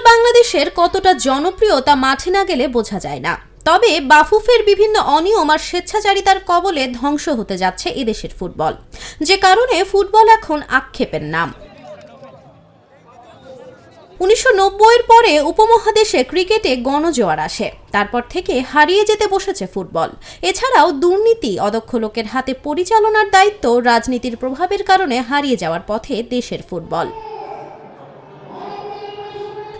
বাংলাদেশের কতটা জনপ্রিয় তা মাঠে না গেলে বোঝা যায় না। তবে বাফুফের বিভিন্ন অনিয়ম আর স্বেচ্ছাচারিতার কবলে ধ্বংস হতে যাচ্ছে এদেশের ফুটবল। যে কারণে ফুটবল এখন আক্ষেপের নাম। উনিশশো নব্বইয়ের পরে উপমহাদেশে ক্রিকেটে গণজোয়ার আসে। তারপর থেকে হারিয়ে যেতে বসেছে ফুটবল। এছাড়াও দুর্নীতি, অদক্ষ লোকের হাতে পরিচালনার দায়িত্ব, রাজনীতির প্রভাবের কারণে হারিয়ে যাওয়ার পথে দেশের ফুটবল।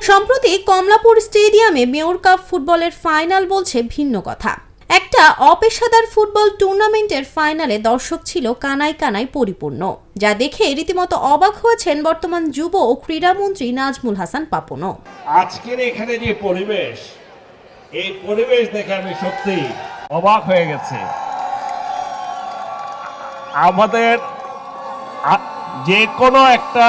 সম্প্রতি কমলাপুর স্টেডিয়ামে মেয়র কাপ ফুটবলের ফাইনাল বলছে ভিন্ন কথা। একটা অপেশাদার ফুটবল টুর্নামেন্টের ফাইনালে দর্শক ছিল কানাই কানায় পরিপূর্ণ। যা দেখে রীতিমতো অবাক হয়েছেন বর্তমান যুব ও ক্রীড়ামন্ত্রী নাজমুল হাসান পাপনও। আজকের এখানে যে পরিবেশ, এই পরিবেশ দেখে আমি সত্যি অবাক হয়ে গেছে। আমাদের যে কোনো একটা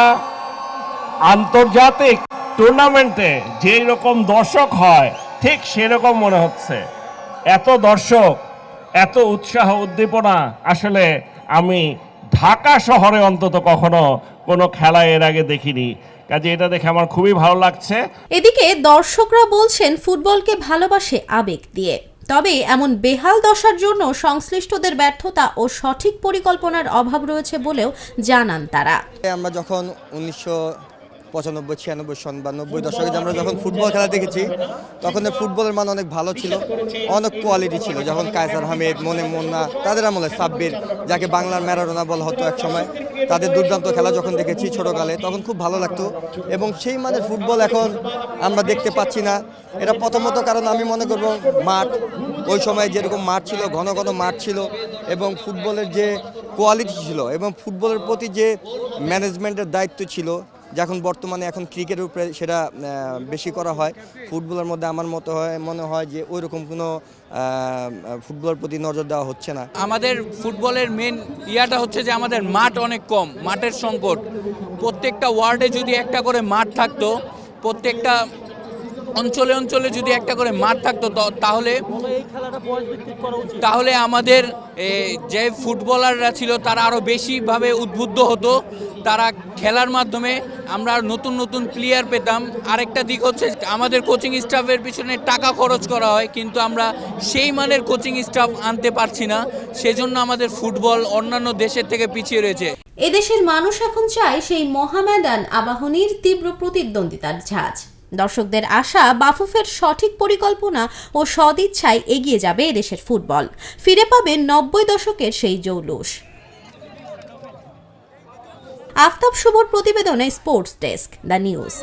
আন্তর্জাতিক টুর্নামেন্টে যে রকম দর্শক হয় ঠিক সেরকম মনে হচ্ছে। এত দর্শক এত উৎসাহ উদ্দীপনা আসলে আমি ঢাকা শহরে অন্তত কখনো কোনো খেলা এর আগে দেখিনি। কাজে এটা দেখে আমার খুবই ভালো লাগছে। এদিকে দর্শকরা বলছেন ফুটবলকে ভালোবাসে আবেগ দিয়ে। তবে এমন বেহাল দশার জন্য সংশ্লিষ্টদের ব্যর্থতা ও সঠিক পরিকল্পনার অভাব রয়েছে বলেও জানান তারা। আমরা যখন উনিশশো পঁচানব্বই, ছিয়ানব্বই, সন বা নব্বই দশকে আমরা যখন ফুটবল খেলা দেখেছি, তখন ফুটবলের মান অনেক ভালো ছিল, অনেক কোয়ালিটি ছিল। যখন কায়সার হামিদ, মনে মুন্না, তাদের আমলে সাব্বির, যাকে বাংলার ম্যারাডোনা বলা হতো এক সময় তাদের দুর্দান্ত খেলা যখন দেখেছি ছোটোকালে, তখন খুব ভালো লাগতো। এবং সেই মানের ফুটবল এখন আমরা দেখতে পাচ্ছি না। এটা প্রথমত কারণ আমি মনে করব মাঠ, ওই সময় যেরকম মাঠ ছিল, ঘন ঘন মাঠ ছিল, এবং ফুটবলের যে কোয়ালিটি ছিল, এবং ফুটবলের প্রতি যে ম্যানেজমেন্টের দায়িত্ব ছিল যখন বর্তমানে এখন ক্রিকেটের উপরে সেটা বেশি করা হয়, ফুটবলের মধ্যে আমার মতো হয়, মনে হয় যে ওই রকম কোনো ফুটবলের প্রতি নজর দেওয়া হচ্ছে না। আমাদের ফুটবলের মেন ইয়াটা হচ্ছে যে আমাদের মাঠ অনেক কম, মাঠের সংকট। প্রত্যেকটা ওয়ার্ডে যদি একটা করে মাঠ থাকতো, প্রত্যেকটা অঞ্চলে অঞ্চলে যদি একটা করে মাঠ থাকতো তাহলে তাহলে আমাদের যে ফুটবলাররা ছিল তারা আরও বেশিভাবে উদ্বুদ্ধ হতো, তারা খেলার মাধ্যমে আমরা নতুন নতুন প্লেয়ার পেতাম। আরেকটা দিক হচ্ছে আমাদের কোচিং স্টাফের পিছনে টাকা খরচ করা হয়, কিন্তু আমরা সেই মানের কোচিং স্টাফ আনতে পারছি না। সেজন্য আমাদের ফুটবল অন্যান্য দেশের থেকে পিছিয়ে রয়েছে। এদেশের মানুষ এখন চায় সেই মহামেডান আবাহনীর তীব্র প্রতিদ্বন্দ্বিতার ঝাঁজ। দর্শকদের আশা, বাফুফের সঠিক পরিকল্পনা ও সদিচ্ছায় এগিয়ে যাবে এদেশের ফুটবল ফিরে পাবে নব্বই দশকের সেই জৌলুস। আফতাব শুভর প্রতিবেদনে স্পোর্টস ডেস্ক দ্য নিউজ।